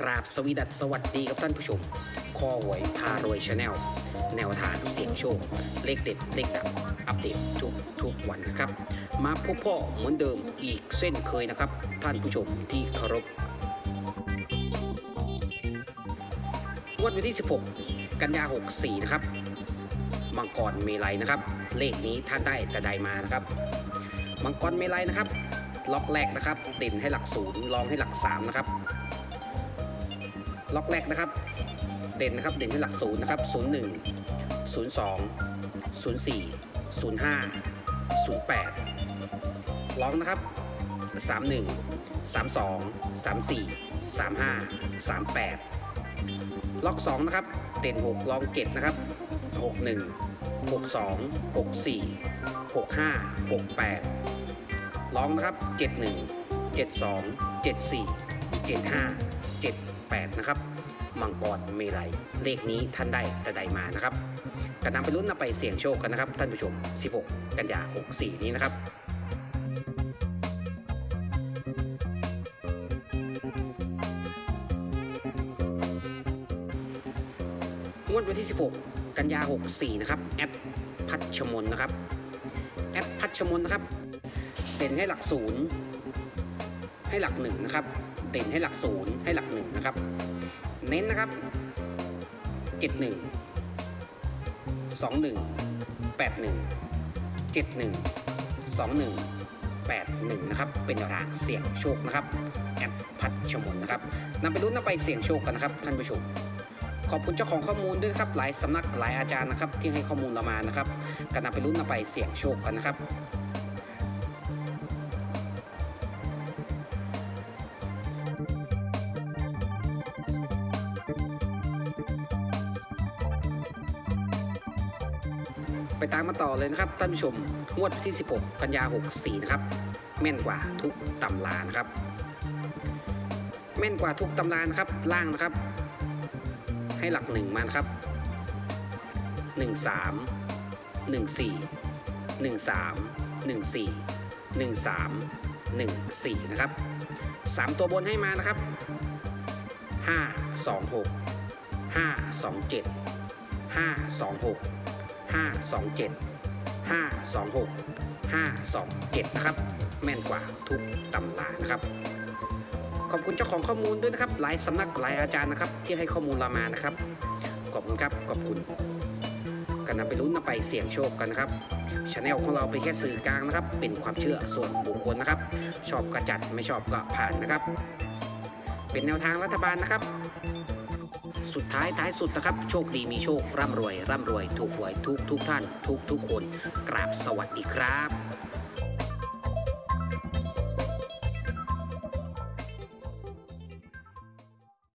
กราบสวีดัสสวัสดีกับท่านผู้ชมคอหวยพารวยชาแนลแนวทางเสียงโชค เลขเด็ด เลขดับ อัปเดตทุกทุกวันนะครับ มาพบพ่อเหมือนเดิมอีกเส้นเคยนะครับ ท่านผู้ชมที่เคารพวันที่ 16 กันยา 64 นะครับ มังกรเมลัยนะครับ เลขนี้ท่านได้แต่ใดมานะครับ มังกรเมลัยนะครับ ล็อกแรกนะครับเด่นให้หลักศูนย์รองให้หลักสามนะครับ ล็อกแรกนะครับ เด่นนะครับ เด่นให้หลักศูนย์นะครับศูนย์หนึ่งศูนย์สองศูนย์สี่ศูนย์ห้าศูนย์แปดล็อกนะครับสามหนึ่งสามสองสามสี่สามห้าสามแปดล็อกสองนะครับ เด่นหกลองเจ็ดนะครับหกหนึ่งหกสองหกสี่หกห้าหกแปดร้องนะครับ71 72 74 75 8นะครับมังกรเมลัยเลขนี้ท่านได้แต่ใดมานะครับก็นำไปลุ้นนำไปเสี่ยงโชคกันนะครับ ท่านผู้ชม 16 กันยา64 นี้นะครับงวดวันที่ 16 กันยา 64 นะครับ แอปพัชมนนะครับ แอปพัชมนนะครับเด่นให้หลักศูนย์ให้หลักหนึ่งนะครับ เด่นให้หลักศูนย์ให้หลักหนึ่งนะครับ เน้นนะครับเจ็ดหนึ่งสองหนึ่งแปดหนึ่งเจ็ดหนึ่งสองหนึ่งแปดหนึ่งนะครับ เป็นแนวทางเสี่ยงโชคนะครับแอปพัดชมนนะครับนำไปลุ้นนำไปเสี่ยงโชคกันนะครับ ท่านผู้ชมขอบคุณเจ้าของข้อมูลด้วยครับหลายสำนักหลายอาจารย์นะครับ ที่ให้ข้อมูลเรามานะครับก็นำไปลุ้นนำไปเสี่ยงโชคกันนะครับ ไปตามมาต่อเลยนะครับท่านผู้ชมงวดที่ 16 กันยา 64 นะครับ แม่นกว่าทุกตำรานะครับ แม่นกว่าทุกตำรานะครับล่างนะครับ ให้หลักหนึ่งมานะครับ 1 3 1 4 1 3 1 4 1 3 1 4 นะครับ 3 ตัวบนให้มานะครับ 5 2 6 5 2 7 5 2 6 527 526 527 นะครับ แม่นกว่าทุกตำรานะครับ ขอบคุณเจ้าของข้อมูลด้วยนะครับ หลายสำนักหลายอาจารย์นะครับ ที่ให้ข้อมูลเรามานะครับ ขอบคุณครับ ขอบคุณ กันนำไปลุ้นนำไปเสี่ยงโชคกันนะครับช anel ของเราเป็นแค่สื่อกลางนะครับ เป็นความเชื่อส่วนบุคคลนะครับ ชอบกระจัดไม่ชอบก็ผ่านนะครับ เป็นแนวทางรัฐบาลนะครับ สุดท้ายท้ายสุดนะครับ โชคดีมีโชค ร่ำรวย ร่ำรวย ถูกหวยทุกทุกท่าน ทุกทุกคน กราบสวัสดีครับ